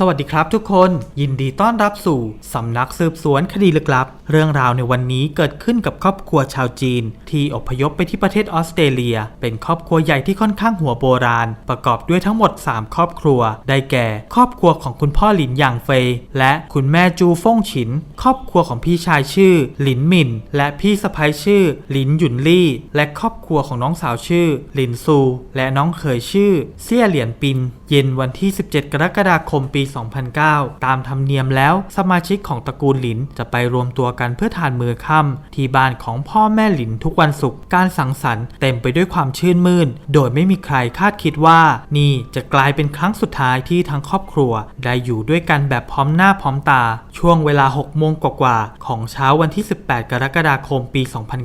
สวัสดีครับทุกคนยินดีต้อนรับสู่ สำนักสืบสวนคดีลึกลับ เรื่องราวในวันนี้เกิดขึ้นกับครอบครัวชาวจีน ที่อพยพไปที่ประเทศออสเตรเลีย เป็นครอบครัวใหญ่ที่ค่อนข้างหัวโบราณ ประกอบด้วยทั้งหมด 3 ครอบครัว ได้แก่ ครอบครัวของคุณพ่อหลินหยางเฟยและคุณแม่จูฟ่งฉิน ครอบครัวของพี่ชายชื่อ หลินหมิน และพี่สะใภ้ชื่อ หลินหยุนลี่ และครอบครัวของน้องสาวชื่อ หลินซู และน้องเขยชื่อ เซี่ยเหลียนปิน เย็นวันที่ 17 กรกฎาคมปี2009 ตามธรรมเนียมแล้วสมาชิกของตระกูลหลินจะไปรวมตัวกันเพื่อทานมือค่ำที่บ้านของพ่อแม่หลินทุกวันศุกร์การสังสรรค์เต็มไปด้วยความชื่นมื่น โดยไม่มีใครคาดคิดว่า นี่จะกลายเป็นครั้งสุดท้ายที่ทั้งครอบครัว ได้อยู่ด้วยกันแบบพร้อมหน้าพร้อมตา ช่วงเวลา 6 โมงกว่าๆของเช้าวันที่ 18 กรกฎาคมปี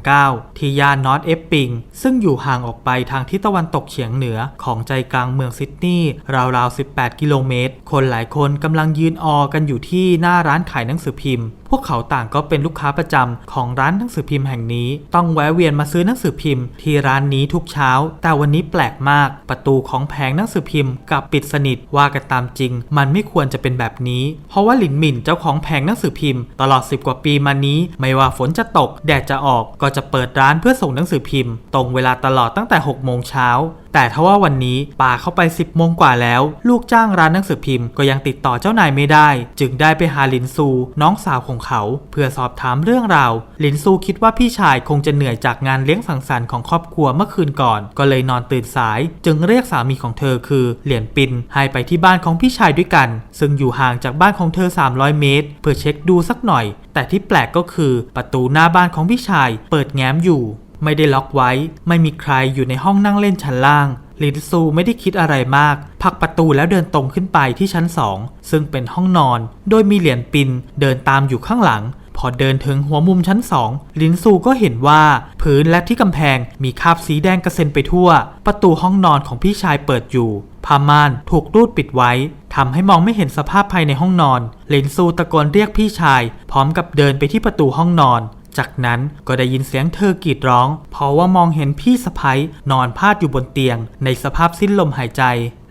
2009 ที่ย่านนอตเอฟปิง ซึ่งอยู่ห่างออกไปทางทิศตะวันตกเฉียงเหนือของใจกลางเมืองซิดนีย์ราวๆ 18 กิโลเมตร คนหลายคนกำลังยืนออกันอยู่ที่หน้าร้านขายหนังสือพิมพ์ พวกเขาต่างก็เป็นลูกค้าประจำของร้านหนังสือพิมพ์แห่งนี้ ต้องแวะเวียนมาซื้อหนังสือพิมพ์ที่ร้านนี้ทุกเช้า แต่วันนี้แปลกมาก ประตูของแผงหนังสือพิมพ์กับปิดสนิทว่ากันตามจริง มันไม่ควรจะเป็นแบบนี้ เพราะว่าหลินหมินเจ้าของแผงหนังสือพิมพ์ ตลอด 10 กว่าปีมานี้ ไม่ว่าฝนจะตก แดดจะออกก็จะเปิดร้านเพื่อส่งหนังสือพิมพ์ ตรงเวลาตลอดตั้งแต่6โมงเช้า แต่ทว่าวันนี้ป่าเข้าไป 10โมงกว่าแล้ว ลูกจ้างร้านหนังสือพิมพ์ก็ยังติดต่อเจ้านายไม่ได้ จึงได้ไปหาลินซู น้องสาวของเขา เพื่อสอบถามเรื่องราวลินซูคิดว่าพี่ชายคงจะเหนื่อยจากงานเลี้ยงสังสรรค์ของครอบครัวเมื่อคืนก่อน ก็เลยนอนตื่นสาย จึงเรียกสามีของเธอคือเหลียนปินให้ไปที่บ้านของพี่ชายด้วยกัน ซึ่งอยู่ห่างจากบ้านของเธอ 300 เมตร เพื่อเช็คดูสักหน่อย แต่ที่แปลกก็คือประตูหน้าบ้านของพี่ชายเปิดแง้มอยู่ ไม่ได้ล็อกไว้ ไม่มีใครอยู่ในห้องนั่งเล่นชั้นล่าง ลินซูไม่ได้คิดอะไรมาก ผลักประตูแล้วเดินตรงขึ้นไปที่ชั้นสองซึ่งเป็นห้องนอน โดยมีเหรียญปินเดินตามอยู่ข้างหลัง พอเดินถึงหัวมุมชั้นสองลินซูก็เห็นว่า พื้นและที่กำแพงมีคราบสีแดงกระเซ็นไปทั่ว ประตูห้องนอนของพี่ชายเปิดอยู่ผ้าม่านถูกรูดปิดไว้ทำให้มองไม่เห็นสภาพภายในห้องนอน ลินซูตะโกนเรียกพี่ชาย พร้อมกับเดินไปที่ประตูห้องนอน จากนั้นก็ได้ยินเสียงเธอกรีดร้อง เพราะว่ามองเห็นพี่สะพ้ยนอนพาดอยู่บนเตียง ในสภาพสิ้นลมหายใจ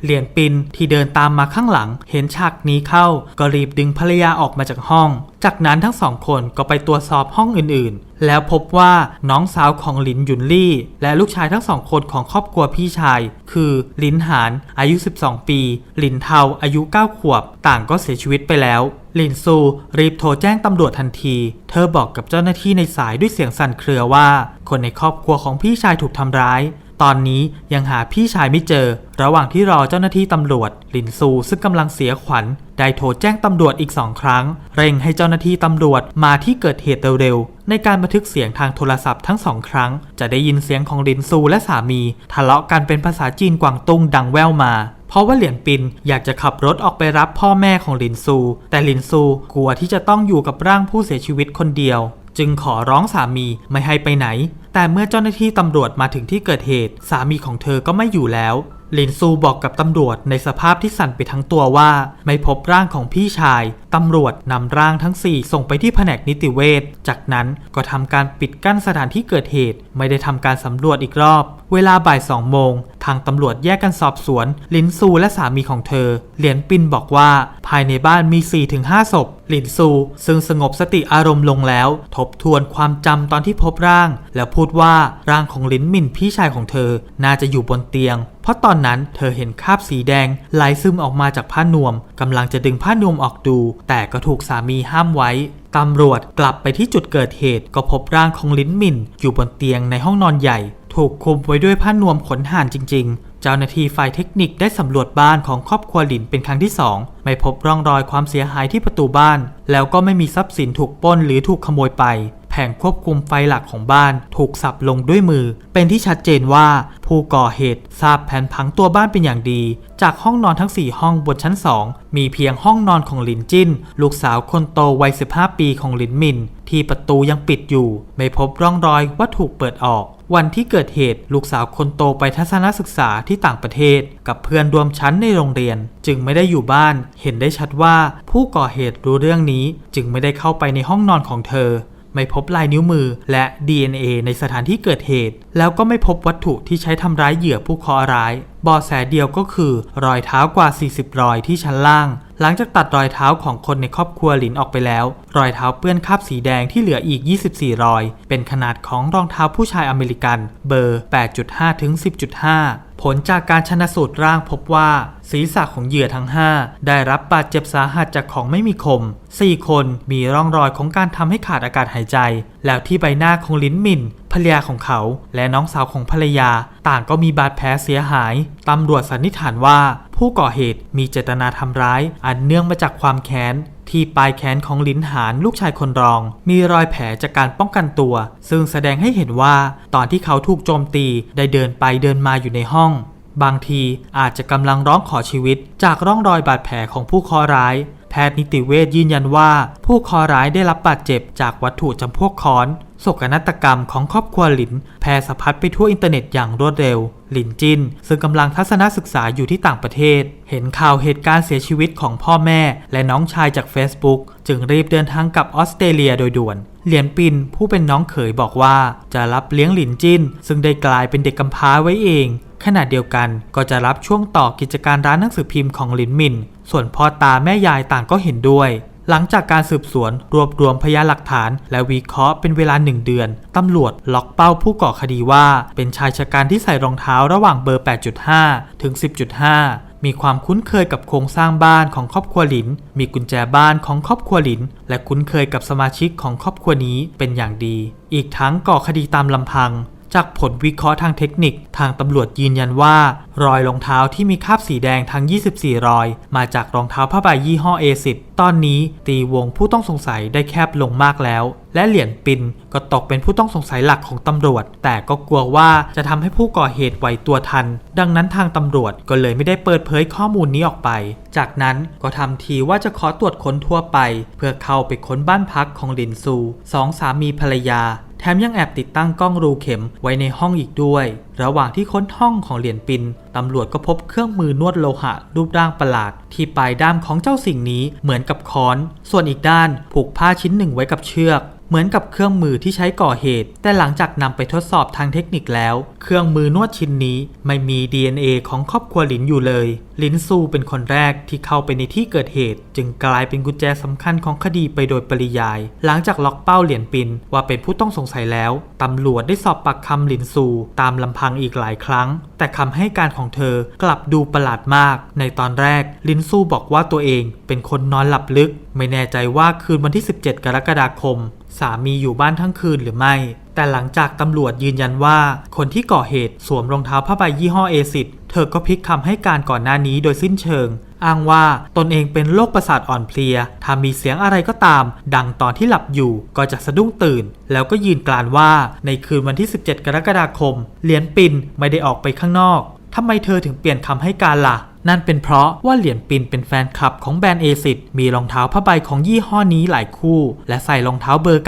เหรียญปินที่เดินตามมาข้างหลัง เห็นฉากนี้เข้า ก็รีบดึงภรรยาออกมาจากห้อง จากนั้นทั้งสองคนก็ไปตรวจสอบห้องอื่นๆ แล้วพบว่าน้องสาวของหลินหยุนลี่ และลูกชายทั้งสองคนของครอบครัวพี่ชาย คือหลินหานอายุ 12 ปี หลินเทาอายุ 9 ขวบ ต่างก็เสียชีวิตไปแล้ว หลินซูรีบโทรแจ้งตำรวจทันที เธอบอกกับเจ้าหน้าที่ในสายด้วยเสียงสั่นเครือว่า คนในครอบครัวของพี่ชายถูกทำร้าย ตอนนี้ยังหาพี่ชายไม่เจอ ระหว่างที่รอเจ้าหน้าที่ตำรวจหลินซูซึ่งกำลังเสียขวัญ ได้โทรแจ้งตำรวจอีกสองครั้ง เร่งให้เจ้าหน้าที่ตำรวจมาที่เกิดเหตุเร็วๆ ในการบันทึกเสียงทางโทรศัพท์ทั้งสองครั้ง จะได้ยินเสียงของหลินซูและสามี ทะเลาะกันเป็นภาษาจีนกวางตุ้งดังแว่วมาเพราะว่าเหลียนปินอยากจะขับรถออกไปรับพ่อแม่ของหลินซู แต่หลินซูกลัวที่จะต้องอยู่กับร่างผู้เสียชีวิตคนเดียว จึงขอร้องสามีไม่ให้ไปไหน แต่เมื่อเจ้าหน้าที่ตำรวจมาถึงที่เกิดเหตุ สามีของเธอก็ไม่อยู่แล้วหลินซูบอกกับตำรวจในสภาพที่สั่นไปทั้งตัวว่า ไม่พบร่างของพี่ชาย ตำรวจนำร่างทั้ง 4 ส่งไปที่แผนกนิติเวชจากนั้นก็ทำการปิดกั้นสถานที่เกิดเหตุ ไม่ได้ทำการสำรวจอีกรอบ เวลาบ่ายสองโมงทางตำรวจแยกกันสอบสวน ลินซูและสามีของเธอ เหรียญปินบอกว่า ภายในบ้านมี 4-5 ศพ ลินซู ซึ่งสงบสติอารมณ์ลงแล้ว ทบทวนความจำตอนที่พบร่าง แล้วพูดว่าร่างของลินมินพี่ชายของเธอ น่าจะอยู่บนเตียง เพราะตอนนั้นเธอเห็นคราบสีแดงไหลซึมออกมาจากผ้านวมกำลังจะดึงผ้านวมออกดู แต่ก็ถูกสามีห้ามไว้ตำรวจกลับไปที่จุดเกิดเหตุก็พบร่างของลิ้นมินอยู่บนเตียงในห้องนอนใหญ่ ถูกคุมไว้ด้วยผ้านวมขนห่านจริง ๆ เจ้าหน้าที่ฝ่ายเทคนิคได้สำรวจบ้านของครอบครัวหลินเป็นครั้งที่สองไม่พบร่องรอยความเสียหายที่ประตูบ้าน แล้วก็ไม่มีทรัพย์สินถูกปล้นหรือถูกขโมยไป แผงควบคุมไฟหลักของบ้าน ถูกสับลงด้วยมือ เป็นที่ชัดเจนว่า ผู้ก่อเหตุทราบแผนผังตัวบ้านเป็นอย่างดี จากห้องนอนทั้ง 4 ห้องบนชั้น 2 มีเพียงห้องนอนของหลินจิ้น ลูกสาวคนโตวัย 15 ปีของหลินมิน ที่ประตูยังปิดอยู่ ไม่พบร่องรอยว่าถูกเปิดออกวันที่เกิดเหตุลูกสาวคนโตไปทัศนศึกษาที่ต่างประเทศ กับเพื่อนรวมชั้นในโรงเรียน จึงไม่ได้อยู่บ้าน เห็นได้ชัดว่าผู้ก่อเหตุรู้เรื่องนี้ จึงไม่ได้เข้าไปในห้องนอนของเธอ ไม่พบลายนิ้วมือและ DNA ในสถานที่เกิดเหตุ แล้วก็ไม่พบวัตถุที่ใช้ทำร้ายเหยื่อผู้เคราะห์ร้ายบอแสเดียวก็คือ รอยเท้ากว่า 40 รอยที่ชั้นล่าง หลังจากตัดรอยเท้าของคนในครอบครัวหลินออกไปแล้ว รอยเท้าเปื้อนคราบสีแดงที่เหลืออีก 24 รอย เป็นขนาดของรองเท้าผู้ชายอเมริกัน เบอร์ 8.5 ถึง 10.5 ผลจากการชนะสูตรร่างพบว่า ศีรษะของเหยื่อทั้ง 5 ได้รับบาดเจ็บสาหัสจากของไม่มีคม 4 คนมีร่องรอยของการทำให้ขาดอากาศหายใจ แล้วที่ใบหน้าของลิ้นหมิน ภรรยาของเขา และน้องสาวของภรรยา ต่างก็มีบาดแผลเสียหาย ตำรวจสันนิษฐานว่า ผู้ก่อเหตุมีเจตนาทำร้าย อันเนื่องมาจากความแค้นที่ปลายแขนของลินหานลูกชายคนรอง มีรอยแผลจากการป้องกันตัว ซึ่งแสดงให้เห็นว่า ตอนที่เขาถูกโจมตีได้เดินไปเดินมาอยู่ในห้อง บางทีอาจจะกำลังร้องขอชีวิต จากร่องรอยบาดแผลของผู้เคราะห์ร้ายแพทย์นิติเวชยืนยันว่า ผู้คราะห์ร้ายได้รับบาดเจ็บจากวัตถุจำพวกค้อน โศกนาฏกรรมของครอบครัวหลินแพร่สะพัดไปทั่วอินเทอร์เน็ตอย่างรวดเร็ว หลินจิน ซึ่งกำลังทัศนศึกษาอยู่ที่ต่างประเทศ เห็นข่าวเหตุการณ์เสียชีวิตของพ่อแม่ และน้องชายจาก Facebook จึงรีบเดินทางกลับออสเตรเลียโดยด่วน เหลียนปินผู้เป็นน้องเขยบอกว่า จะรับเลี้ยงหลินจิน ซึ่งได้กลายเป็นเด็กกำพร้าไว้เอง ขณะเดียวกันก็จะรับช่วงต่อกิจการร้านหนังสือพิมพ์ของหลินมิน ส่วนพ่อตาแม่ยายต่างก็เห็นด้วย หลังจากการสืบสวนรวบรวมพยานหลักฐาน และวิเคราะห์เป็นเวลาหนึ่งเดือน ตำรวจล็อกเป้าผู้ก่อคดีว่า เป็นชายชะกันที่ใส่รองเท้าระหว่างเบอร์ 8.5 ถึง 10.5มีความคุ้นเคยกับโครงสร้างบ้านของครอบครัวหลิน มีกุญแจบ้านของครอบครัวหลิน และคุ้นเคยกับสมาชิกของครอบครัวนี้เป็นอย่างดี อีกทั้งก่อคดีตามลำพัง จากผลวิเคราะห์ทางเทคนิค ทางตำรวจยืนยันว่า รอยรองเท้าที่มีคราบสีแดงทั้ง 24 รอย มาจากรองเท้าผ้าใบยี่ห้อ A10 ตอนนี้ตีวงผู้ต้องสงสัยได้แคบลงมากแล้ว และเหรียญปินก็ตกเป็นผู้ต้องสงสัยหลักของตำรวจ แต่ก็กลัวว่าจะทำให้ผู้ก่อเหตุไหวตัวทัน ดังนั้นทางตำรวจก็เลยไม่ได้เปิดเผยข้อมูลนี้ออกไป จากนั้นก็ทำทีว่าจะขอตรวจค้นทั่วไป เพื่อเข้าไปค้นบ้านพักของลินซูสองสามีภรรยา แถมยังแอบติดตั้งกล้องรูเข็มไว้ในห้องอีกด้วย ระหว่างที่ค้นห้องของเหรียญปินตำรวจก็พบเครื่องมือนวดโลหะ รูปร่างประหลาด ที่ปลายด้ามของเจ้าสิ่งนี้เหมือนกับค้อน ส่วนอีกด้านผูกผ้าชิ้นหนึ่งไว้กับเชือกเหมือนกับเครื่องมือที่ใช้ก่อเหตุ แต่หลังจากนำไปทดสอบทางเทคนิคแล้ว เครื่องมือนวดชิ้นนี้ไม่มี DNA ของครอบครัวหลินอยู่เลยลินซูเป็นคนแรกที่เข้าไปในที่เกิดเหตุ จึงกลายเป็นกุญแจสำคัญของคดีไปโดยปริยาย หลังจากล็อกเป้าเหรียญปินว่าเป็นผู้ต้องสงสัยแล้วตำรวจได้สอบปากคำลินซูตามลำพังอีกหลายครั้ง แต่คำให้การของเธอกลับดูประหลาดมาก ในตอนแรกลินซูบอกว่าตัวเองเป็นคนนอนหลับลึก ไม่แน่ใจว่าคืนวันที่ 17 กรกฎาคม สามีอยู่บ้านทั้งคืนหรือไม่แต่หลังจากตำรวจยืนยันว่า คนที่ก่อเหตุสวมรองเท้าผ้าใบยี่ห้อเอซิด เธอก็พลิกคำให้การก่อนหน้านี้โดยสิ้นเชิง อ้างว่าตนเองเป็นโรคประสาทอ่อนเพลีย ถ้ามีเสียงอะไรก็ตาม ดังตอนที่หลับอยู่ก็จะสะดุ้งตื่น แล้วก็ยืนกลานว่าในคืนวันที่ 17 กรกฎาคม เหรียญปินไม่ได้ออกไปข้างนอกทำไมเธอถึงเปลี่ยนคำให้การล่ะ นั่นเป็นเพราะว่าเหรียญปินเป็นแฟนคลับของแบรนด์เอซิดมีรองเท้าผ้าใบของยี่ห้อนี้หลายคู่ และใส่รองเท้าเบอร์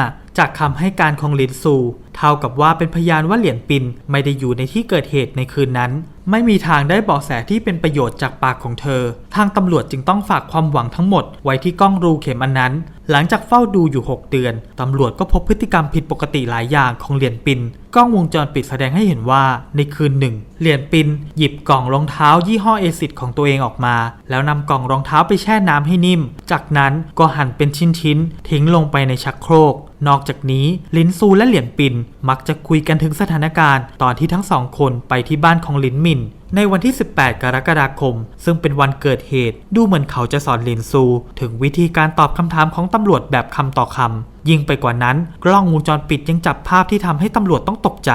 9.5 จากคำให้การของลินซู เท่ากับว่าเป็นพยานว่าเหรียญปินไม่ได้อยู่ในที่เกิดเหตุในคืนนั้น ไม่มีทางได้เบาะแสที่เป็นประโยชน์จากปากของเธอ ทางตำรวจจึงต้องฝากความหวังทั้งหมดไว้ที่กล้องรูเข็มอันนั้น หลังจากเฝ้าดูอยู่ 6 เดือน ตำรวจก็พบพฤติกรรมผิดปกติหลายอย่างของเหรียญปิน กล้องวงจรปิดแสดงให้เห็นว่าในคืนหนึ่ง เหรียญปิน หยิบกล่องรองเท้ายี่ห้อเอซิดของตัวเองออกมา แล้วนำกล่องรองเท้าไปแช่น้ำให้นิ่ม จากนั้นก็หั่นเป็นชิ้นๆทิ้งลงไปในชักโครก นอกจากนี้ลินซูและเหรียญปินมักจะคุยกันถึงสถานการณ์ ตอนที่ทั้งสองคนไปที่บ้านของลินมิน ในวันที่ 18 กรกฎาคม ซึ่งเป็นวันเกิดเหตุ ดูเหมือนเขาจะสอนลินซู ถึงวิธีการตอบคำถามของตำรวจแบบคำต่อคำยิ่งไปกว่านั้น กล้องวงจรปิดยังจับภาพที่ทำให้ตำรวจต้องตกใจ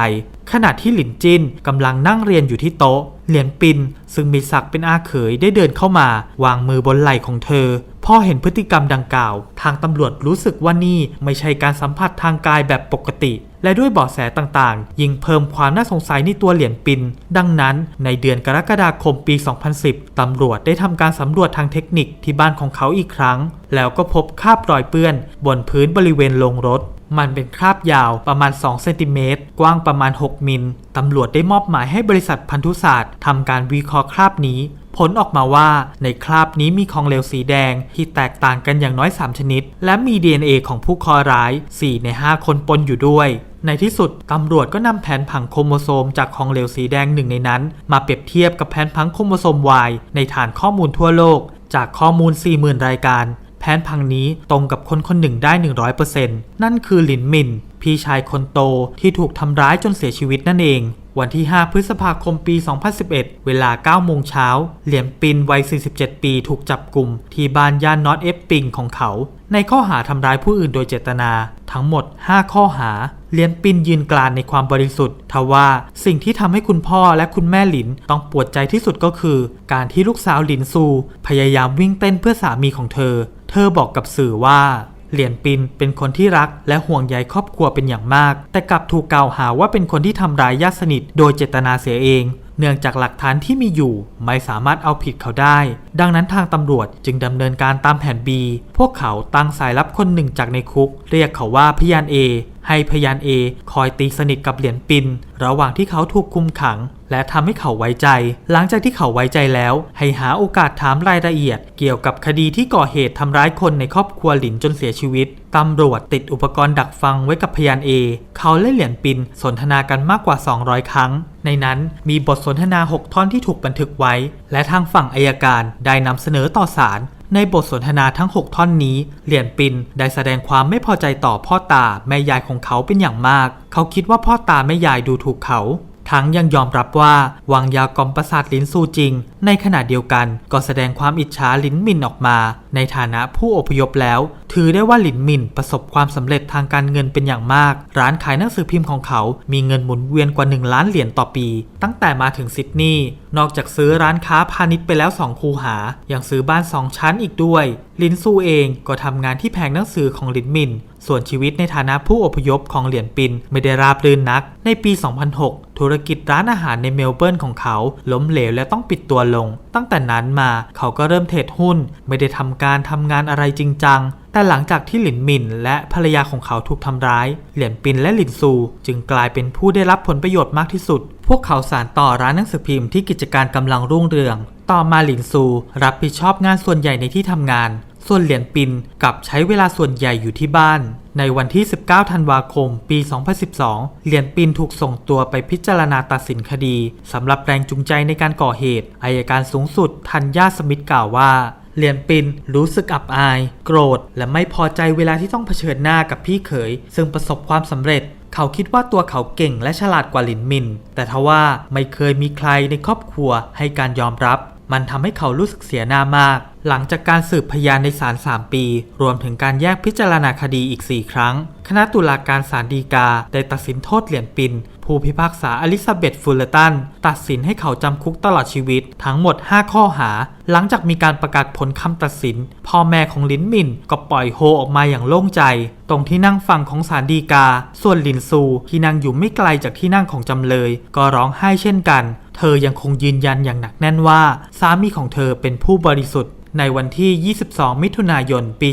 ขณะที่หลินจินกำลังนั่งเรียนอยู่ที่โต๊ะ เหรียญปิน ซึ่งมีศักดิ์เป็นอาเขยได้เดินเข้ามาวางมือบนไหล่ของเธอ พอเห็นพฤติกรรมดังกล่าว ทางตำรวจรู้สึกว่านี่ไม่ใช่การสัมผัสทางกายแบบปกติ และด้วยเบาะแสต่างๆ ยิ่งเพิ่มความน่าสงสัยในตัวเหรียญปิน ดังนั้นในเดือนกรกฎาคมปี 2010 ตำรวจได้ทำการสำรวจทางเทคนิคที่บ้านของเขาอีกครั้ง แล้วก็พบคราบรอยเปื้อน บนพื้นบริเวณโรงรถ มันเป็นคราบยาวประมาณ 2 เซนติเมตร กว้างประมาณ 6 มิล ตำรวจได้มอบหมายให้บริษัทพันธุศาสตร์ทำการวิเคราะห์คราบนี้ ผลออกมาว่าในคราบนี้มีของเหลวสีแดงที่แตกต่างกันอย่างน้อย 3 ชนิด และมี DNA ของผู้คราะห์ร้าย 4 ใน 5 คนปนอยู่ด้วย ในที่สุด ตำรวจก็นำแผนผังโครโมโซมจากของเหลวสีแดงหนึ่งในนั้น มาเปรียบเทียบกับแผนผังโครโมโซม Y ในฐานข้อมูลทั่วโลก จากข้อมูล 40,000 รายการ แผนพังนี้ตรงกับคนคนหนึ่งได้ 100%นั่นคือหลินหมิน พี่ชายคนโตที่ถูกทำร้ายจนเสียชีวิตนั่นเอง วันที่ 5 พฤษภาคมปี 2011 เวลา 9 โมงเช้า เหลียนปินวัย 47 ปีถูกจับกลุ่ม ที่บ้านย่านนอตเอฟปิงของเขา ในข้อหาทำร้ายผู้อื่นโดยเจตนา ทั้งหมด 5 ข้อหา เลียนปินยืนกลานในความบริสุทธิ์ ทว่าสิ่งที่ทำให้คุณพ่อและคุณแม่หลินต้องปวดใจที่สุดก็คือ การที่ลูกสาวหลินซู พยายามวิ่งเต้นเพื่อสามีของเธอ เธอบอกกับสื่อว่า เหลียนปินเป็นคนที่รักและห่วงใยครอบครัวเป็นอย่างมาก แต่กลับถูกกล่าวหาว่าเป็นคนที่ทำร้ายญาติสนิทโดยเจตนาเสียเอง เนื่องจากหลักฐานที่มีอยู่ ไม่สามารถเอาผิดเขาได้ ดังนั้นทางตำรวจจึงดำเนินการตามแผน B พวกเขาตั้งสายลับคนหนึ่งจากในคุก เรียกเขาว่าพยาน A ให้พยาน A คอยตีสนิทกับเหรียญปิน ระหว่างที่เขาถูกคุมขัง และทำให้เขาไว้ใจ หลังจากที่เขาไว้ใจแล้ว ให้หาโอกาสถามรายละเอียด เกี่ยวกับคดีที่ก่อเหตุทำร้ายคนในครอบครัวหลินจนเสียชีวิตตำรวจติดอุปกรณ์ดักฟังไว้กับพยาน A เขาและเหรียญปินสนทนากันมากกว่า 200 ครั้ง ในนั้นมีบทสนทนา 6 ท่อนที่ถูกบันทึกไว้ และทางฝั่งอายการได้นำเสนอต่อศาลในบทสนทนาทั้ง 6 ท่อนนี้ เหรียญปินได้แสดงความไม่พอใจต่อพ่อตาแม่ยายของเขาเป็นอย่างมาก เขาคิดว่าพ่อตาแม่ยายดูถูกเขา ทั้งยังยอมรับว่าวางยากล่อมประสาทลิ้นสู้จริง ในขณะเดียวกันก็แสดงความอิจฉาลิ้นมินออกมา ในฐานะผู้อพยพแล้ว ถือได้ว่าลินมินประสบความสำเร็จทางการเงินเป็นอย่างมาก ร้านขายหนังสือพิมพ์ของเขา มีเงินหมุนเวียนกว่า 1 ล้านเหรียญต่อปี ตั้งแต่มาถึงซิดนีย์นอกจากซื้อร้านค้าพาณิชย์ไปแล้ว 2 คูหายังซื้อบ้าน 2 ชั้นอีกด้วย ลินซูเองก็ทำงานที่แผงหนังสือของลินมิน ส่วนชีวิตในฐานะผู้อพยพของเหรียญปินไม่ได้ราบรื่นนัก ในปี 2006 ธุรกิจร้านอาหารในเมลเบิร์นของเขา ล้มเหลวและต้องปิดตัวลง ตั้งแต่นั้นมาเขาก็เริ่มเทรดหุ้น ไม่ได้ทำการทำงานอะไรจริงจังแต่หลังจากที่หลินหมินและภรรยาของเขาถูกทำร้าย เหรียญปินและหลินซู จึงกลายเป็นผู้ได้รับผลประโยชน์มากที่สุด พวกเขาสานต่อร้านหนังสือพิมพ์ที่กิจการกำลังรุ่งเรือง ต่อมาหลินซู รับผิดชอบงานส่วนใหญ่ในที่ทำงาน ส่วนเหรียญปินกลับใช้เวลาส่วนใหญ่อยู่ที่บ้าน ในวันที่ 19 ธันวาคม ปี 2012 เหรียญปินถูกส่งตัวไปพิจารณาตัดสินคดีสำหรับแรงจูงใจในการก่อเหตุ อายการสูงสุดทันยาสมิธกล่าวว่าเหรียญปินรู้สึกอับอาย โกรธ และไม่พอใจเวลาที่ต้องเผชิญหน้ากับพี่เขย ซึ่งประสบความสำเร็จ เขาคิดว่าตัวเขาเก่งและฉลาดกว่าหลินมิน แต่ทว่าไม่เคยมีใครในครอบครัวให้การยอมรับ มันทำให้เขารู้สึกเสียหน้ามาก หลังจากการสืบพยานในศาล3 ปี รวมถึงการแยกพิจารณาคดีอีก 4 ครั้ง คณะตุลาการศาลฎีกา ได้ตัดสินโทษเหรียญปิน ผู้พิพากษาอลิซาเบธฟูลเลตัน ตัดสินให้เขาจำคุกตลอดชีวิตทั้งหมด 5 ข้อหา หลังจากมีการประกาศผลคำตัดสิน พ่อแม่ของลินมินก็ปล่อยโฮออกมาอย่างโล่งใจ ตรงที่นั่งฟังของศาลฎีกา ส่วนลินซูที่นั่งอยู่ไม่ไกลจากที่นั่งของจำเลย ก็ร้องไห้เช่นกัน เธอยังคงยืนยันอย่างหนักแน่นว่าสามีของเธอเป็นผู้บริสุทธิ์ ในวันที่ 22 มิถุนายน ปี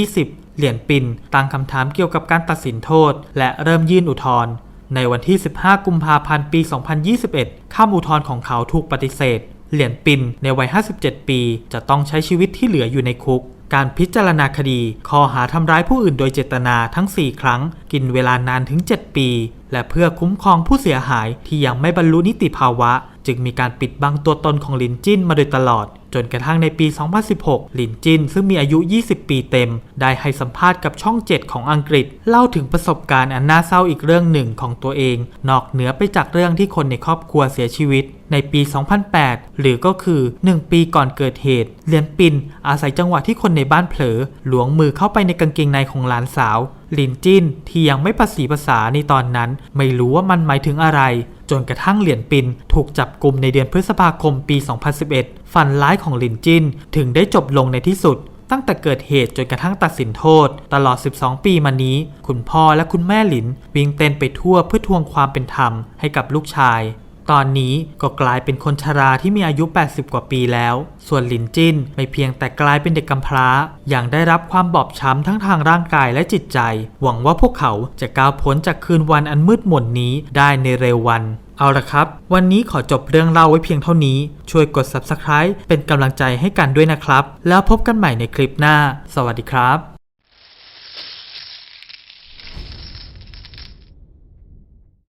2020 เหรียญปินตั้งคำถามเกี่ยวกับการตัดสินโทษ และเริ่มยื่นอุทธรณ์ในวันที่ 15 กุมภาพันธ์ ปี 2021 ข้ามอุทธรณ์ของเขาถูกปฏิเสธ เหรียญปินในวัย 57 ปี จะต้องใช้ชีวิตที่เหลืออยู่ในคุก การพิจารณาคดีข้อหาทำร้ายผู้อื่นโดยเจตนาทั้ง 4 ครั้ง กินเวลานานถึง 7 ปี และเพื่อคุ้มครองผู้เสียหายที่ยังไม่บรรลุนิติภาวะ จึงมีการปิดบังตัวตนของลินจิ้นมาโดยตลอด จนกระทั่งในปี 2016 ลินจินซึ่งมีอายุ 20 ปีเต็ม ได้ให้สัมภาษณ์กับช่อง 7 ของอังกฤษ เล่าถึงประสบการณ์อันน่าเศร้าอีกเรื่องหนึ่งของตัวเอง นอกเหนือไปจากเรื่องที่คนในครอบครัวเสียชีวิตในปี 2008 หรือก็คือ 1 ปีก่อนเกิดเหตุ เลียนปิน อาศัยจังหวะที่คนในบ้านเผลอหลวงมือเข้าไปในกางเกงในของหลานสาว ลินจินที่ยังไม่ประสีภาษาในตอนนั้น ไม่รู้ว่ามันหมายถึงอะไร จนกระทั่งเหรียญปินถูกจับกลุ่มในเดือนพฤษภาคมปี 2011 ฝันร้ายของลินจินถึงได้จบลงในที่สุด ตั้งแต่เกิดเหตุจนกระทั่งตัดสินโทษ ตลอด 12 ปีมานี้ คุณพ่อและคุณแม่หลินวิ่งเต้นไปทั่วเพื่อทวงความเป็นธรรมให้กับลูกชาย ตอนนี้ก็กลายเป็นคนชราที่มีอายุ 80 กว่าปีแล้ว ส่วนหลินจินไม่เพียงแต่กลายเป็นเด็กกำพร้า อย่างได้รับความบอบช้ำทั้งทางร่างกายและจิตใจ หวังว่าพวกเขาจะก้าวพ้นจากคืนวันอันมืดมนนี้ได้ในเร็ววันเอาละครับ วันนี้ขอจบเรื่องเล่าไว้เพียงเท่านี้ ช่วยกด subscribe เป็นกำลังใจให้กันด้วยนะครับ แล้วพบกันใหม่ในคลิปหน้า สวัสดีครับ